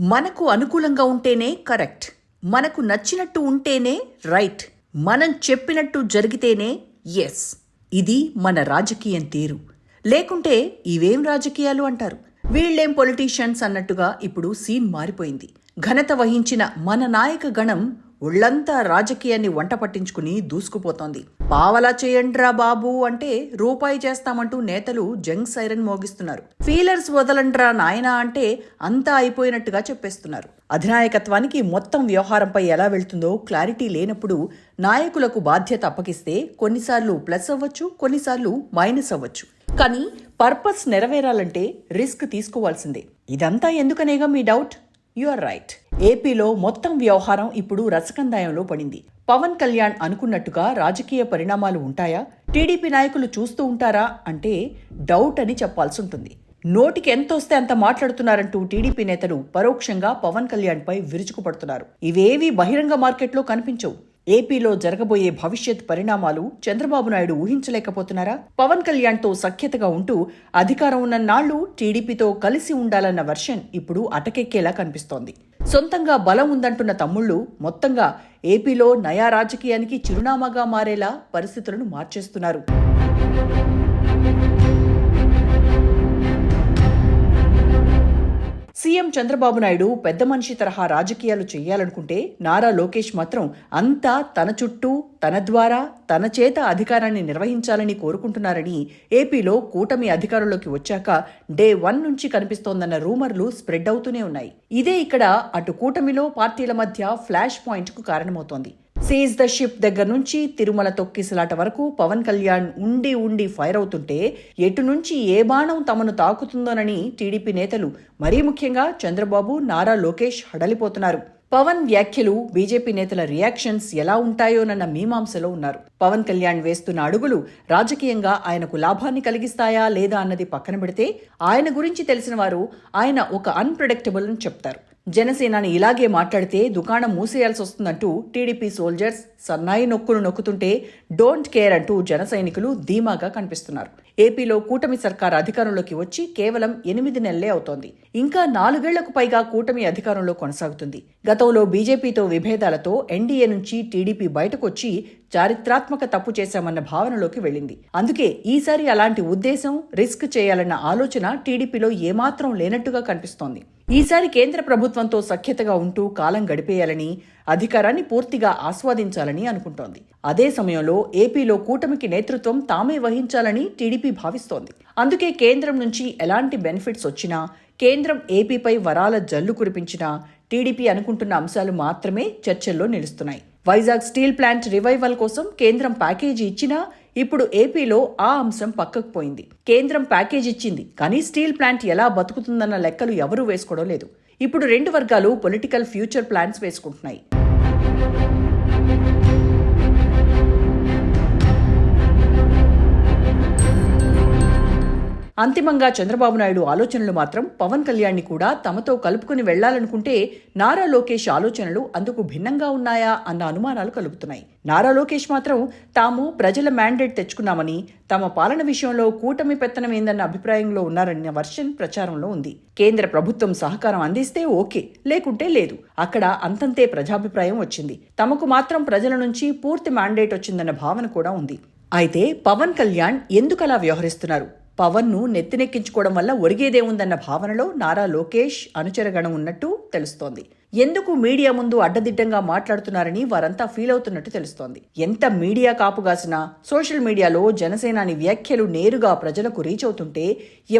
మనకు అనుకూలంగా ఉంటేనే కరెక్ట్. మనకు నచ్చినట్టు ఉంటేనే రైట్. మనం చెప్పినట్టు జరిగితేనే ఎస్ ఇది మన రాజకీయం తీరు. లేకుంటే ఇవేం రాజకీయాలు అంటారు? వీళ్ళేం పొలిటీషియన్స్ అన్నట్టుగా ఇప్పుడు సీన్ మారిపోయింది. ఘనత వహించిన మన నాయక గణం ఒళ్ళంతా రాజకీయాన్ని వంట పట్టించుకుని దూసుకుపోతోంది. పావలా చేయండ్రా బాబు అంటే రూపాయి చేస్తామంటూ నేతలు జంగ్ సైరన్ మోగిస్తున్నారు. ఫీలర్స్ వదలండ్రా నాయనా అంటే అంతా అయిపోయినట్టుగా చెప్పేస్తున్నారు. అధినాయకత్వానికి మొత్తం వ్యవహారంపై ఎలా వెళ్తుందో క్లారిటీ లేనప్పుడు నాయకులకు బాధ్యత అప్పగిస్తే కొన్నిసార్లు ప్లస్ అవ్వచ్చు కొన్నిసార్లు మైనస్ అవ్వచ్చు. కానీ పర్పస్ నెరవేరాలంటే రిస్క్ తీసుకోవాల్సిందే. ఇదంతా ఎందుకనేగా మీ డౌట్? You are right. ఏపీలో మొత్తం వ్యవహారం ఇప్పుడు రసకందాయంలో పడింది. పవన్ కళ్యాణ్ అనుకున్నట్టుగా రాజకీయ పరిణామాలు ఉంటాయా? టీడీపీ నాయకులు చూస్తూ ఉంటారా? అంటే డౌట్ అని చెప్పాల్సి ఉంటుంది. నోటికి ఎంత వస్తే అంత మాట్లాడుతున్నారంటూ టీడీపీ నేతలు పరోక్షంగా పవన్ కళ్యాణ్ పై విరుచుకుపడుతున్నారు. ఇవేవీ బహిరంగ మార్కెట్లో కనిపించవు. ఏపీలో జరగబోయే భవిష్యత్ పరిణామాలు చంద్రబాబు నాయుడు ఊహించలేకపోతున్నారా? పవన్ కళ్యాణ్తో సఖ్యతగా ఉంటూ అధికారం ఉన్న నాళ్ళు టీడీపీతో కలిసి ఉండాలన్న వర్షన్ ఇప్పుడు అటకెక్కేలా కనిపిస్తోంది. సొంతంగా బలం ఉందంటున్న తమ్ముళ్ళు మొత్తంగా ఏపీలో నయా రాజకీయానికి చిరునామాగా మారేలా పరిస్థితులను మార్చేస్తున్నారు. సీఎం చంద్రబాబు నాయుడు పెద్ద మనిషి తరహా రాజకీయాలు చేయాలనుకుంటే నారా లోకేష్ మాత్రం అంతా తన చుట్టూ తన ద్వారా తన చేత అధికారాన్ని నిర్వహించాలని కోరుకుంటున్నారని ఏపీలో కూటమి అధికారంలోకి వచ్చాక డే వన్ నుంచి కనిపిస్తోందన్న రూమర్లు స్ప్రెడ్ అవుతూనే ఉన్నాయి. ఇదే ఇక్కడ అటు కూటమిలో పార్టీల మధ్య ఫ్లాష్ పాయింట్కు కారణమవుతోంది. సీజ్ ద షిప్ దగ్గర నుంచి తిరుమల తొక్కిసలాట వరకు పవన్ కళ్యాణ్ ఉండి ఉండి ఫైర్ అవుతుంటే ఎటు నుంచి ఏ బాణం తమను తాకుతుందోనని టీడీపీ నేతలు మరీ ముఖ్యంగా చంద్రబాబు నారా లోకేష్ హడలిపోతున్నారు. పవన్ వ్యాఖ్యలు బీజేపీ నేతల రియాక్షన్స్ ఎలా ఉంటాయోనన్న మీమాంసలో ఉన్నారు. పవన్ కళ్యాణ్ వేస్తున్న అడుగులు రాజకీయంగా ఆయనకు లాభాన్ని కలిగిస్తాయా లేదా అన్నది పక్కన పెడితే ఆయన గురించి తెలిసిన వారు ఆయన ఒక అన్ప్రెడిక్టబుల్ అని చెప్తారు. జనసేనని ఇలాగే మాట్లాడితే దుకాణం మూసేయాల్సి వస్తుందంటూ టీడీపీ సోల్జర్స్ సన్నాయి నొక్కులు నొక్కుతుంటే డోంట్ కేర్ అంటూ జన సైనికులు ధీమాగా కనిపిస్తున్నారు. ఏపీలో కూటమి సర్కార్ అధికారంలోకి వచ్చి కేవలం ఎనిమిది నెలలే అవుతోంది. ఇంకా నాలుగేళ్ళకు పైగా కూటమి అధికారంలో కొనసాగుతుంది. గతంలో బీజేపీతో విభేదాలతో ఎన్డీఏ నుంచి టీడీపీ బయటకొచ్చి చారిత్రాత్మక తప్పు చేశామన్న భావనలోకి వెళ్ళింది. అందుకే ఈసారి అలాంటి ఉద్దేశం రిస్క్ చేయాలన్న ఆలోచన టీడీపీలో ఏమాత్రం లేనట్టుగా కనిపిస్తోంది. ఈసారి కేంద్ర ప్రభుత్వంతో సఖ్యతగా ఉంటూ కాలం గడిపేయాలని అధికారాన్ని పూర్తిగా ఆస్వాదించాలని అనుకుంటోంది. అదే సమయంలో ఏపీలో కూటమికి నేతృత్వం తామే వహించాలని టీడీపీ భావిస్తోంది. అందుకే కేంద్రం నుంచి ఎలాంటి బెనిఫిట్స్ వచ్చినా కేంద్రం ఏపీపై వరాల జల్లు కురిపించినా టీడీపీ అనుకుంటున్న అంశాలు మాత్రమే చర్చల్లో నిలుస్తున్నాయి. వైజాగ్ స్టీల్ ప్లాంట్ రివైవల్ కోసం కేంద్రం ప్యాకేజీ ఇచ్చినా ఇప్పుడు ఏపీలో ఆ అంశం పక్కకు పోయింది. కేంద్రం ప్యాకేజ్ ఇచ్చింది కానీ స్టీల్ ప్లాంట్ ఎలా బతుకుతుందన్న లెక్కలు ఎవరూ వేసుకోవడం లేదు. ఇప్పుడు రెండు వర్గాలు పొలిటికల్ ఫ్యూచర్ ప్లాన్స్ వేసుకుంటున్నాయి. అంతిమంగా చంద్రబాబు నాయుడు ఆలోచనలు మాత్రం పవన్ కళ్యాణ్ని కూడా తమతో కలుపుకుని వెళ్ళాలనుకుంటే నారా లోకేష్ ఆలోచనలు అందుకు భిన్నంగా ఉన్నాయా అన్న అనుమానాలు కలుగుతున్నాయి. నారా లోకేష్ మాత్రం తాము ప్రజల మ్యాండేట్ తెచ్చుకున్నామని తమ పాలన విషయంలో కూటమి పెత్తనమేందన్న అభిప్రాయంలో ఉన్నారన్న వర్షన్ ప్రచారంలో ఉంది. కేంద్ర ప్రభుత్వం సహకారం అందిస్తే ఓకే లేకుంటే లేదు. అక్కడ అంతంతే ప్రజాభిప్రాయం వచ్చింది. తమకు మాత్రం ప్రజల నుంచి పూర్తి మ్యాండేట్ వచ్చిందన్న భావన కూడా ఉంది. అయితే పవన్ కళ్యాణ్ ఎందుకలా వ్యవహరిస్తున్నారు? పవన్ను నెత్తినెక్కించుకోవడం వల్ల ఒరిగేదేముందన్న భావనలో నారా లోకేష్ అనుచరగణం ఉన్నట్టు తెలుస్తోంది. ఎందుకు మీడియా ముందు అడ్డదిడ్డంగా మాట్లాడుతున్నారని వారంతా ఫీల్ అవుతున్నట్టు తెలుస్తోంది. ఎంత మీడియా కాపుగాసినా సోషల్ మీడియాలో జనసేనాని వ్యాఖ్యలు నేరుగా ప్రజలకు రీచ్ అవుతుంటే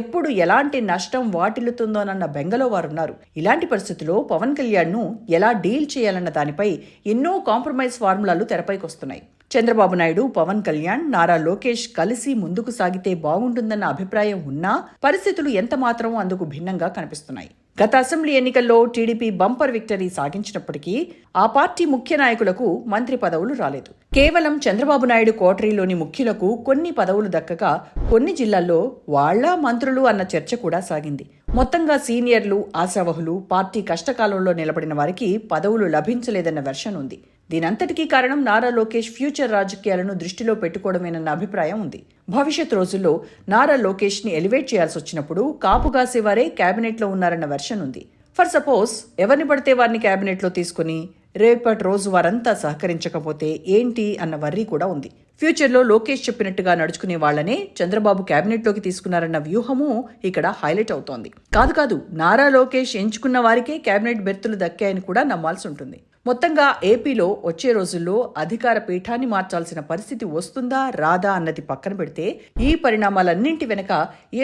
ఎప్పుడు ఎలాంటి నష్టం వాటిల్లుతుందోనన్న బెంగలో వారున్నారు. ఇలాంటి పరిస్థితుల్లో పవన్ కళ్యాణ్ను ఎలా డీల్ చేయాలన్న దానిపై ఎన్నో కాంప్రమైజ్ ఫార్ములాలు తెరపైకొస్తున్నాయి. చంద్రబాబు నాయుడు పవన్ కళ్యాణ్ నారా లోకేష్ కలిసి ముందుకు సాగితే బాగుంటుందన్న అభిప్రాయం ఉన్నా పరిస్థితులు ఎంత మాత్రం అందుకు భిన్నంగా కనిపిస్తున్నాయి. గత అసెంబ్లీ ఎన్నికల్లో టీడీపీ బంపర్ విక్టరీ సాధించినప్పటికీ ఆ పార్టీ ముఖ్య నాయకులకు మంత్రి పదవులు రాలేదు. కేవలం చంద్రబాబు నాయుడు కోటరీలోని ముఖ్యులకు కొన్ని పదవులు దక్కక కొన్ని జిల్లాల్లో వాళ్ళ మంత్రులు అన్న చర్చ కూడా సాగింది. మొత్తంగా సీనియర్లు ఆశావహులు పార్టీ కష్టకాలంలో నిలబడిన వారికి పదవులు లభించలేదన్న వెర్షన్ ఉంది. దీనంతటికీ కారణం నారా లోకేష్ ఫ్యూచర్ రాజకీయాలను దృష్టిలో పెట్టుకోవడమేనన్న అభిప్రాయం ఉంది. భవిష్యత్ రోజుల్లో నారా లోకేష్ని ఎలివేట్ చేయాల్సి వచ్చినప్పుడు కాపు కాసేవారే క్యాబినెట్లో ఉన్నారన్న వెర్షన్ ఉంది. ఫర్ సపోజ్ ఎవరిని పడితే వారిని క్యాబినెట్లో తీసుకుని రేపటి రోజు వారంతా సహకరించకపోతే ఏంటి అన్న వర్రీ కూడా ఉంది. ఫ్యూచర్లో లోకేష్ చెప్పినట్టుగా నడుచుకునే వాళ్ళనే చంద్రబాబు క్యాబినెట్లోకి తీసుకున్నారన్న వ్యూహము ఇక్కడ హైలైట్ అవుతోంది. కాదు కాదు నారా లోకేష్ ఎంచుకున్న వారికే క్యాబినెట్ బెర్తులు దక్కాయని కూడా నమ్మాల్సి ఉంటుంది. మొత్తంగా ఏపీలో వచ్చే రోజుల్లో అధికార పీఠాన్ని మార్చాల్సిన పరిస్థితి వస్తుందా రాదా అన్నది పక్కన పెడితే ఈ పరిణామాలన్నింటి వెనక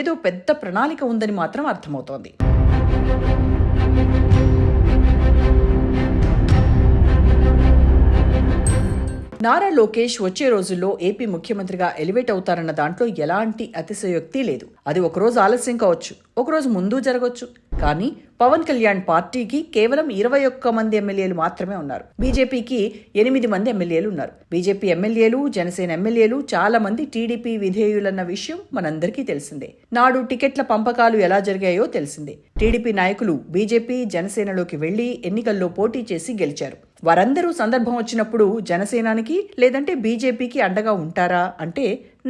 ఏదో పెద్ద ప్రణాళిక ఉందని మాత్రం అర్థమవుతోంది. నారా లోకేష్ వచ్చే రోజుల్లో ఏపీ ముఖ్యమంత్రిగా ఎలివేట్ అవుతారన్న దాంట్లో ఎలాంటి అతిశయోక్తి లేదు. అది ఒకరోజు ఆలస్యం కావచ్చు ఒకరోజు ముందు జరగవచ్చు కానీ పవన్ కళ్యాణ్ పార్టీకి కేవలం ఇరవై ఒక్క మంది ఎమ్మెల్యేలు మాత్రమే ఉన్నారు. బీజేపీకి ఎనిమిది మంది ఎమ్మెల్యేలు ఉన్నారు. బీజేపీ ఎమ్మెల్యేలు జనసేన ఎమ్మెల్యేలు చాలా మంది టీడీపీ విధేయులన్న విషయం మనందరికీ తెలిసిందే. నాడు టికెట్ల పంపకాలు ఎలా జరిగాయో తెలిసిందే. టీడీపీ నాయకులు బీజేపీ జనసేనలోకి వెళ్ళి ఎన్నికల్లో పోటీ చేసి గెలిచారు. వారందరూ సందర్భం వచ్చినప్పుడు జనసేనానికి లేదంటే బీజేపీకి అండగా ఉంటారా అంటే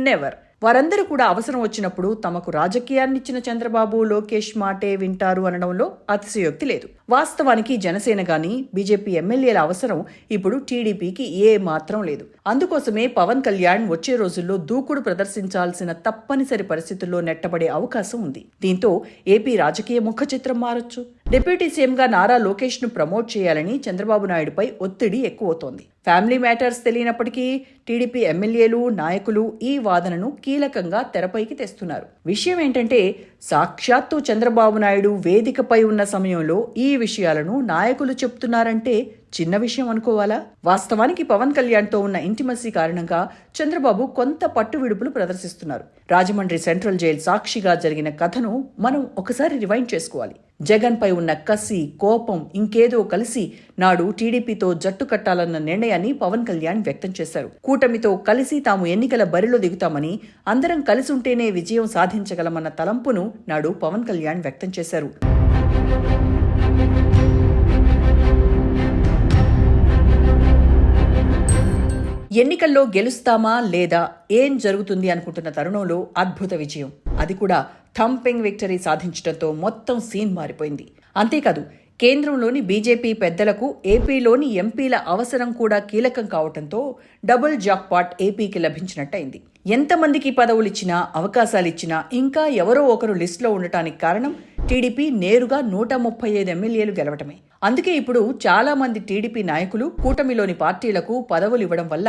నెవర్ వారందరూ కూడా అవసరం వచ్చినప్పుడు తమకు రాజకీయాన్నిచ్చిన చంద్రబాబు లోకేష్ మాటే వింటారు అనడంలో అతిశయోక్తి లేదు. వాస్తవానికి జనసేన గాని బీజేపీ ఎమ్మెల్యేల అవసరం ఇప్పుడు టీడీపీకి ఏ మాత్రం లేదు. అందుకోసమే పవన్ కళ్యాణ్ వచ్చే రోజుల్లో దూకుడు ప్రదర్శించాల్సిన తప్పనిసరి పరిస్థితుల్లో నెట్టబడే అవకాశం ఉంది. దీంతో ఏపీ రాజకీయ ముఖ చిత్రం మారొచ్చు. డిప్యూటీ సీఎంగా నారా లోకేష్ను ప్రమోట్ చేయాలని చంద్రబాబు నాయుడుపై ఒత్తిడి ఎక్కువవుతోంది. ఫ్యామిలీ మ్యాటర్స్ తెలియనప్పటికీ టీడీపీ ఎమ్మెల్యేలు నాయకులు ఈ వాదనను కీలకంగా తెరపైకి తెస్తున్నారు. విషయం ఏంటంటే సాక్షాత్తు చంద్రబాబు నాయుడు వేదికపై ఉన్న సమయంలో ఈ విషయాలను నాయకులు చెప్తున్నారంటే చిన్న విషయం అనుకోవాలా? వాస్తవానికి పవన్ కళ్యాణ్తో ఉన్న ఇంటిమసీ కారణంగా చంద్రబాబు కొంత పట్టు విడుపులు ప్రదర్శిస్తున్నారు. రాజమండ్రి సెంట్రల్ జైలు సాక్షిగా జరిగిన కథను మనం ఒకసారి రివైండ్ చేసుకోవాలి. జగన్ పై ఉన్న కసి కోపం ఇంకేదో కలిసి నాడు టీడీపీతో జట్టు కట్టాలన్న నిర్ణయాన్ని పవన్ కళ్యాణ్ వ్యక్తం చేశారు. కూటమితో కలిసి తాము ఎన్నికల బరిలో దిగుతామని అందరం కలిసి ఉంటేనే విజయం సాధించగలమన్న తలంపును నాడు పవన్ కళ్యాణ్ వ్యక్తం చేశారు. ఎన్నికల్లో గెలుస్తామా లేదా ఏం జరుగుతుంది అనుకుంటున్న తరుణంలో అద్భుత విజయం. అది కూడా థంపింగ్ విక్టరీ సాధించడంతో మొత్తం సీన్ మారిపోయింది. అంతేకాదు కేంద్రంలోని బీజేపీ పెద్దలకు ఏపీలోని ఎంపీల అవసరం కూడా కీలకం కావడంతో డబుల్ జాక్పాట్ ఏపీకి లభించినట్టయింది. ఎంతమందికి పదవులు ఇచ్చినా అవకాశాలు ఇచ్చినా ఇంకా ఎవరో ఒకరు లిస్టులో ఉండటానికి కారణం టీడీపీ నేరుగా నూట ముప్పై ఐదు ఎమ్మెల్యేలు గెలవటమే. అందుకే ఇప్పుడు చాలామంది టీడీపీ నాయకులు కూటమిలోని పార్టీలకు పదవులు ఇవ్వడం వల్ల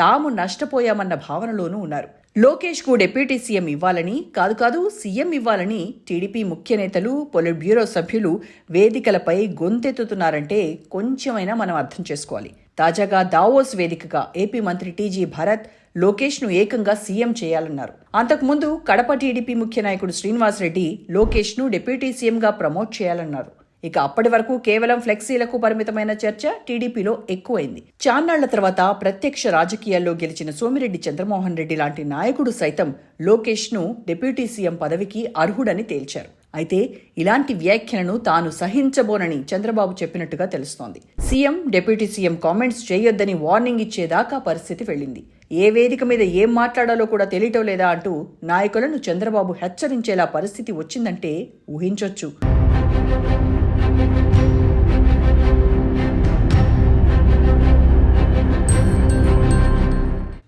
తాము నష్టపోయామన్న భావనలోనూ ఉన్నారు. లోకేష్కు డిప్యూటీ సీఎం ఇవ్వాలని కాదు కాదు సీఎం ఇవ్వాలని టీడీపీ ముఖ్య నేతలు పొలిట్ బ్యూరో సభ్యులు వేదికలపై గొంతెత్తుతున్నారంటే కొంచెమైనా మనం అర్థం చేసుకోవాలి. తాజాగా దావోస్ వేదికగా ఏపీ మంత్రి టీజీ భరత్ లోకేష్ను ఏకంగా సీఎం చేయాలన్నారు. అంతకుముందు కడప టీడీపీ ముఖ్య నాయకుడు శ్రీనివాసరెడ్డి లోకేష్ను డిప్యూటీ సీఎంగా ప్రమోట్ చేయాలన్నారు. ఇక అప్పటి వరకు కేవలం ఫ్లెక్సీలకు పరిమితమైన చర్చ టీడీపీలో ఎక్కువైంది. చాన్నాళ్ళ తర్వాత ప్రత్యక్ష రాజకీయాల్లో గెలిచిన సోమిరెడ్డి చంద్రమోహన్ రెడ్డి లాంటి నాయకుడు సైతం లోకేష్ను డిప్యూటీ సీఎం పదవికి అర్హుడని తేల్చారు. అయితే ఇలాంటి వ్యాఖ్యలను తాను సహించబోనని చంద్రబాబు చెప్పినట్టుగా తెలుస్తోంది. సీఎం డిప్యూటీ సీఎం కామెంట్స్ చేయొద్దని వార్నింగ్ ఇచ్చేదాకా పరిస్థితి వెళ్ళింది. ఏ వేదిక మీద ఏం మాట్లాడాలో కూడా తెలియటం లేదా అంటూ నాయకులను చంద్రబాబు హెచ్చరించేలా పరిస్థితి వచ్చిందంటే ఊహించొచ్చు.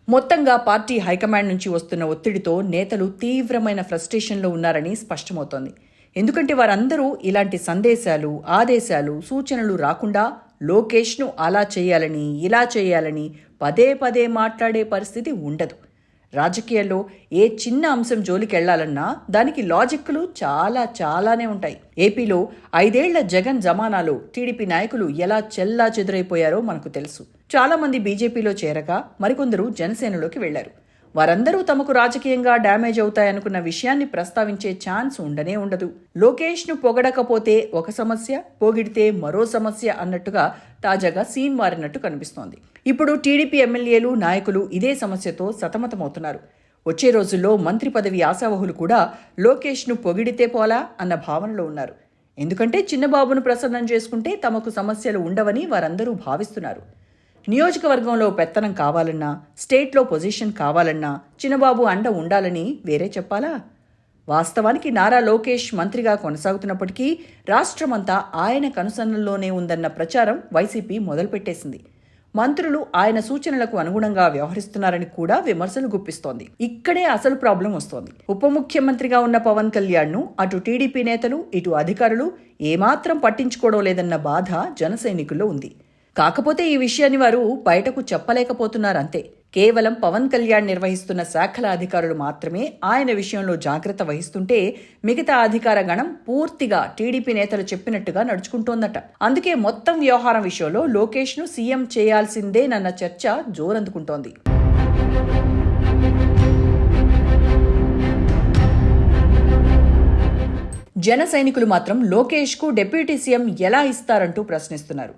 మొత్తంగా పార్టీ హైకమాండ్ నుంచి వస్తున్న ఒత్తిడితో నేతలు తీవ్రమైన ఫ్రస్ట్రేషన్లో ఉన్నారని స్పష్టమవుతోంది. ఎందుకంటే వారందరూ ఇలాంటి సందేశాలు ఆదేశాలు సూచనలు రాకుండా లోకేష్ను అలా చేయాలని ఇలా చేయాలని పదే పదే మాట్లాడే పరిస్థితి ఉండదు. రాజకీయాల్లో ఏ చిన్న అంశం జోలికెళ్ళాలన్నా దానికి లాజిక్లు చాలా చాలానే ఉంటాయి. ఏపీలో ఐదేళ్ళ జగన్ జమానాలో టీడీపీ నాయకులు ఎలా చెల్లా చెదురైపోయారో మనకు తెలుసు. చాలా మంది బీజేపీలో చేరగా మరికొందరు జనసేనలోకి వెళ్ళారు. వారందరూ తమకు రాజకీయంగా డ్యామేజ్ అవుతాయనుకున్న విషయాన్ని ప్రస్తావించే ఛాన్స్ ఉండనే ఉండదు. లోకేష్ను పొగడకపోతే ఒక సమస్య పొగిడితే మరో సమస్య అన్నట్టుగా తాజాగా సీన్ మారినట్టు కనిపిస్తోంది. ఇప్పుడు టీడీపీ ఎమ్మెల్యేలు నాయకులు ఇదే సమస్యతో సతమతమవుతున్నారు. వచ్చే రోజుల్లో మంత్రి పదవి ఆశావహులు కూడా లోకేష్ను పొగిడితే పోలా అన్న భావనలో ఉన్నారు. ఎందుకంటే చిన్నబాబును ప్రసన్నం చేసుకుంటే తమకు సమస్యలు ఉండవని వారందరూ భావిస్తున్నారు. నియోజకవర్గంలో పెత్తనం కావాలన్నా స్టేట్లో పొజిషన్ కావాలన్నా చిన్నబాబు అండ ఉండాలని వేరే చెప్పాలా? వాస్తవానికి నారా లోకేష్ మంత్రిగా కొనసాగుతున్నప్పటికీ రాష్ట్రమంతా ఆయన కనుసన్నల్లోనే ఉందన్న ప్రచారం వైసీపీ మొదలుపెట్టేసింది. మంత్రులు ఆయన సూచనలకు అనుగుణంగా వ్యవహరిస్తున్నారని కూడా విమర్శలు గుప్పిస్తోంది. ఇక్కడే అసలు ప్రాబ్లం వస్తోంది. ఉప ముఖ్యమంత్రిగా ఉన్న పవన్ కళ్యాణ్ను అటు టీడీపీ నేతలు ఇటు అధికారులు ఏమాత్రం పట్టించుకోవడం లేదన్న బాధ జనసైనికుల్లో ఉంది. కాకపోతే ఈ విషయాన్ని వారు బయటకు చెప్పలేకపోతున్నారంతే. కేవలం పవన్ కళ్యాణ్ నిర్వహిస్తున్న శాఖల అధికారులు మాత్రమే ఆయన విషయంలో జాగ్రత్త వహిస్తుంటే మిగతా అధికార గణం పూర్తిగా టీడీపీ నేతలు చెప్పినట్టుగా నడుచుకుంటోందట. అందుకే మొత్తం వ్యవహారం విషయంలో లోకేష్ను సీఎం చేయాల్సిందేనన్న చర్చ జోరందుకుంటోంది. జన సైనికులు మాత్రం లోకేష్కు డిప్యూటీ సీఎం ఎలా ఇస్తారంటూ ప్రశ్నిస్తున్నారు.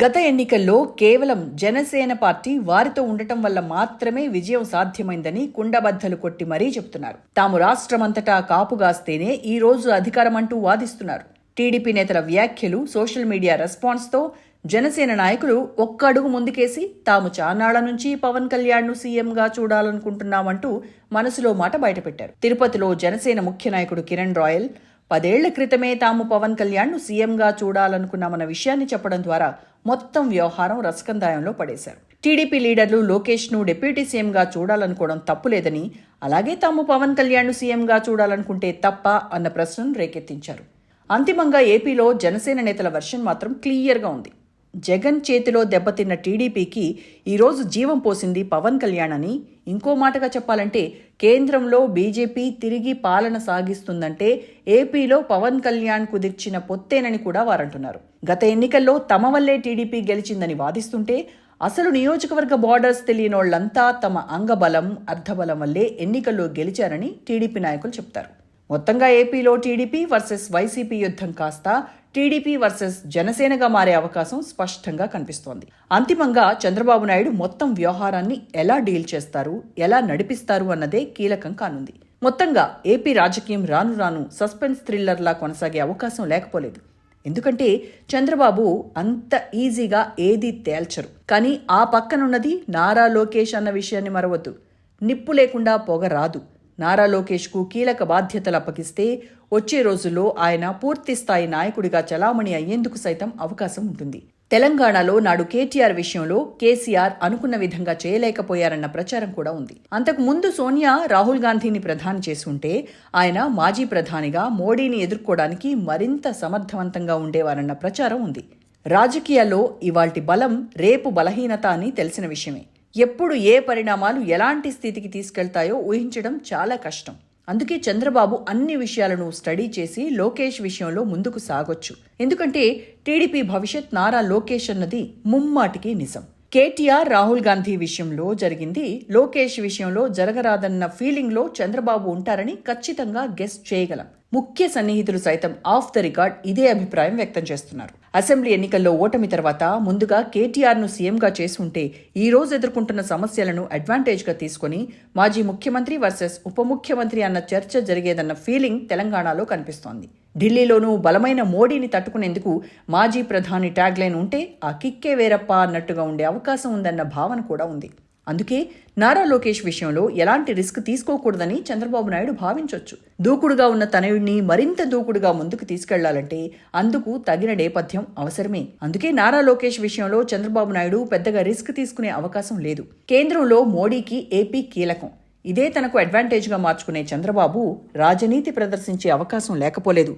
గత ఎన్నికల్లో కేవలం జనసేన పార్టీ వారితో ఉండటం వల్ల మాత్రమే విజయం సాధ్యమైందని కుండబద్దలు కొట్టి మరీ చెబుతున్నారు తాము రాష్ట్రమంతటా కాపుగాస్తేనే ఈ రోజు అధికారమంటూ వాదిస్తున్నారు. టీడీపీ నేతల వ్యాఖ్యలు సోషల్ మీడియా రెస్పాన్స్తో జనసేన నాయకులు ఒక్క అడుగు ముందుకేసి తాము చానాళ్ళ నుంచి పవన్ కళ్యాణ్ను సీఎంగా చూడాలనుకుంటున్నామంటూ మనసులో మాట బయటపెట్టారు. తిరుపతిలో జనసేన ముఖ్య నాయకుడు కిరణ్ రాయల్ పదేళ్ళ క్రితమే తాము పవన్ కళ్యాణ్ను సీఎంగా చూడాలనుకున్నామన్న విషయాన్ని చెప్పడం ద్వారా మొత్తం వ్యవహారం రసకందాయంలో పడేశారు. టీడీపీ లీడర్లు లోకేష్ను డిప్యూటీ సీఎంగా చూడాలనుకోవడం తప్పులేదని అలాగే తాము పవన్ కళ్యాణ్ను సీఎంగా చూడాలనుకుంటే తప్ప అన్న ప్రశ్నను రేకెత్తించారు. అంతిమంగా ఏపీలో జనసేన నేతల వర్షన్ మాత్రం క్లియర్గా ఉంది. జగన్ చేతిలో దెబ్బతిన్న టీడీపీకి ఈరోజు జీవం పోసింది పవన్ కళ్యాణ్ అని ఇంకో మాటగా చెప్పాలంటే కేంద్రంలో బీజేపీ తిరిగి పాలన సాగిస్తుందంటే ఏపీలో పవన్ కళ్యాణ్ కుదిర్చిన పొత్తేనని కూడా వారంటున్నారు. గత ఎన్నికల్లో తమ వల్లే టీడీపీ గెలిచిందని వాదిస్తుంటే అసలు నియోజకవర్గ బార్డర్స్ తెలియనోళ్ళంతా తమ అంగబలం అర్ధబలం వల్లే ఎన్నికల్లో గెలిచారని టీడీపీ నాయకులు చెప్తారు. మొత్తంగా ఏపీలో టీడీపీ వర్సెస్ వైసీపీ యుద్ధం కాస్త టీడీపీ వర్సెస్ జనసేనగా మారే అవకాశం స్పష్టంగా కనిపిస్తోంది. అంతిమంగా చంద్రబాబు నాయుడు మొత్తం వ్యవహారాన్ని ఎలా డీల్ చేస్తారు ఎలా నడిపిస్తారు అన్నదే కీలకం కానుంది. మొత్తంగా ఏపీ రాజకీయం రాను రాను సస్పెన్స్ థ్రిల్లర్లా కొనసాగే అవకాశం లేకపోలేదు. ఎందుకంటే చంద్రబాబు అంత ఈజీగా ఏదీ తేల్చరు. కానీ ఆ పక్కనున్నది నారా లోకేష్ అన్న విషయాన్ని మరవద్దు. నిప్పు లేకుండా పొగ రాదు. నారా లోకేష్కు కీలక బాధ్యతలు అప్పగిస్తే వచ్చే రోజుల్లో ఆయన పూర్తిస్థాయి నాయకుడిగా చలామణి అయ్యేందుకు సైతం అవకాశం ఉంటుంది. తెలంగాణలో నాడు కేటీఆర్ విషయంలో కేసీఆర్ అనుకున్న విధంగా చేయలేకపోయారన్న ప్రచారం కూడా ఉంది. అంతకు ముందు సోనియా రాహుల్ గాంధీని ప్రధాని చేసుంటే ఆయన మాజీ ప్రధానిగా మోడీని ఎదుర్కోవడానికి మరింత సమర్థవంతంగా ఉండేవారన్న ప్రచారం ఉంది. రాజకీయాల్లో ఇవాల్టి బలం రేపు బలహీనత అని తెలిసిన విషయమే. ఎప్పుడు ఏ పరిణామాలు ఎలాంటి స్థితికి తీసుకెళ్తాయో ఊహించడం చాలా కష్టం. అందుకే చంద్రబాబు అన్ని విషయాలను స్టడీ చేసి లోకేష్ విషయంలో ముందుకు సాగొచ్చు. ఎందుకంటే టీడీపీ భవిష్యత్ నారా లోకేష్ అన్నది ముమ్మాటికి నిజం. కేటీఆర్ రాహుల్ గాంధీ విషయంలో జరిగింది. లోకేష్ విషయంలో జరగరాదన్న ఫీలింగ్లో చంద్రబాబు ఉంటారని ఖచ్చితంగా గెస్ట్ చేయగలం. ముఖ్య సన్నిహితులు సైతం ఆఫ్ ద రికార్డ్ ఇదే అభిప్రాయం వ్యక్తం చేస్తున్నారు. అసెంబ్లీ ఎన్నికల్లో ఓటమి తర్వాత ముందుగా కేటీఆర్ను సీఎంగా చేసుంటే ఈ రోజు ఎదుర్కొంటున్న సమస్యలను అడ్వాంటేజ్గా తీసుకుని మాజీ ముఖ్యమంత్రి వర్సెస్ ఉప ముఖ్యమంత్రి అన్న చర్చ జరిగేదన్న ఫీలింగ్ తెలంగాణలో కనిపిస్తోంది. ఢిల్లీలోనూ బలమైన మోడీని తట్టుకునేందుకు మాజీ ప్రధాని ట్యాగ్లైన్ ఉంటే ఆ కిక్కే వేరప్ప అన్నట్టుగా ఉండే అవకాశం ఉందన్న భావన కూడా ఉంది. అందుకే నారా లోకేష్ విషయంలో ఎలాంటి రిస్క్ తీసుకోకూడదని చంద్రబాబు నాయుడు భావించవచ్చు దూకుడుగా ఉన్న తనయుడిని మరింత దూకుడుగా ముందుకు తీసుకెళ్ళాలంటే అందుకు తగిన నేపథ్యం అవసరమే. అందుకే నారా లోకేష్ విషయంలో చంద్రబాబు నాయుడు పెద్దగా రిస్క్ తీసుకునే అవకాశం లేదు. కేంద్రంలో మోడీకి ఏపీ కీలకం. ఇదే తనకు అడ్వాంటేజ్గా మార్చుకునే చంద్రబాబు రాజనీతి ప్రదర్శించే అవకాశం లేకపోలేదు.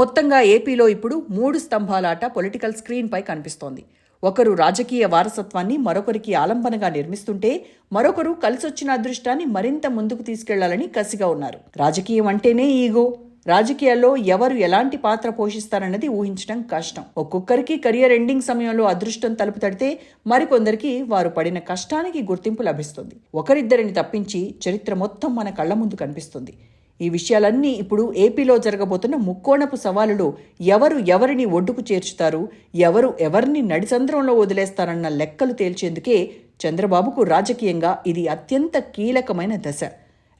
మొత్తంగా ఏపీలో ఇప్పుడు మూడు స్తంభాలాట పొలిటికల్ స్క్రీన్పై కనిపిస్తోంది. ఒకరు రాజకీయ వారసత్వాన్ని మరొకరికి ఆలంబనగా నిర్మిస్తుంటే మరొకరు కలిసొచ్చిన అదృష్టాన్ని మరింత ముందుకు తీసుకెళ్ళాలని కసిగా ఉన్నారు. రాజకీయం అంటేనే ఈగో. రాజకీయాల్లో ఎవరు ఎలాంటి పాత్ర పోషిస్తారన్నది ఊహించడం కష్టం. ఒక్కొక్కరికి కెరియర్ ఎండింగ్ సమయంలో అదృష్టం తలుపు తడితే మరికొందరికి వారు పడిన కష్టానికి గుర్తింపు లభిస్తుంది. ఒకరిద్దరిని తప్పించి చరిత్ర మొత్తం మన కళ్ళ ముందు కనిపిస్తుంది. ఈ విషయాలన్నీ ఇప్పుడు ఏపీలో జరగబోతున్న ముక్కోణపు సవాలులో ఎవరు ఎవరిని ఒడ్డుకు చేర్చుతారు ఎవరు ఎవరిని నడిసంద్రంలో వదిలేస్తారన్న లెక్కలు తేల్చేందుకే చంద్రబాబుకు రాజకీయంగా ఇది అత్యంత కీలకమైన దశ.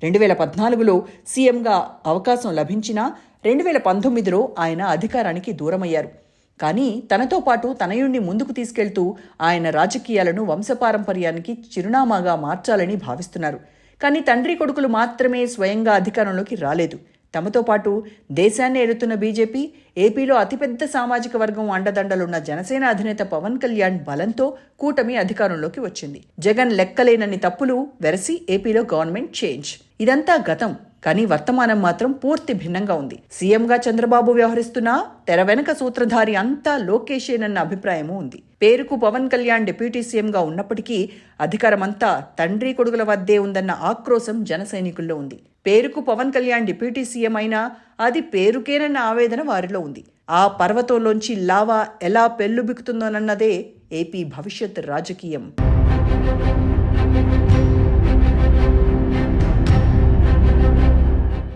రెండు వేల పద్నాలుగులో సీఎంగా అవకాశం లభించినా రెండు వేల పంతొమ్మిదిలో ఆయన అధికారానికి దూరమయ్యారు. కానీ తనతో పాటు తనయుణ్ణి ముందుకు తీసుకెళ్తూ ఆయన రాజకీయాలను వంశపారంపర్యానికి చిరునామాగా మార్చాలని భావిస్తున్నారు. కానీ తండ్రి కొడుకులు మాత్రమే స్వయంగా అధికారంలోకి రాలేదు. తమతో పాటు దేశాన్ని ఏలుతున్న బీజేపీ ఏపీలో అతిపెద్ద సామాజిక వర్గం అండదండలున్న జనసేన అధినేత పవన్ కళ్యాణ్ బలంతో కూటమి అధికారంలోకి వచ్చింది. జగన్ లెక్కలేనన్ని తప్పులు వెరసి ఏపీలో గవర్నమెంట్ చేంజ్. ఇదంతా గతం. కానీ వర్తమానం మాత్రం పూర్తి భిన్నంగా ఉంది. సీఎంగా చంద్రబాబు వ్యవహరిస్తున్నా తెర వెనక సూత్రధారి అంతా లోకేషేనన్న అభిప్రాయము ఉంది. పేరుకు పవన్ కళ్యాణ్ డిప్యూటీ సీఎంగా ఉన్నప్పటికీ అధికారమంతా తండ్రి కొడుకుల వద్దే ఉందన్న ఆక్రోశం జన సైనికుల్లో ఉంది. పేరుకు పవన్ కళ్యాణ్ డిప్యూటీ సీఎం అయినా అది పేరుకేనన్న ఆవేదన వారిలో ఉంది. ఆ పర్వతంలోంచి లావా ఎలా పెల్లుబిక్కుతుందోనన్నదే ఏపీ భవిష్యత్ రాజకీయం.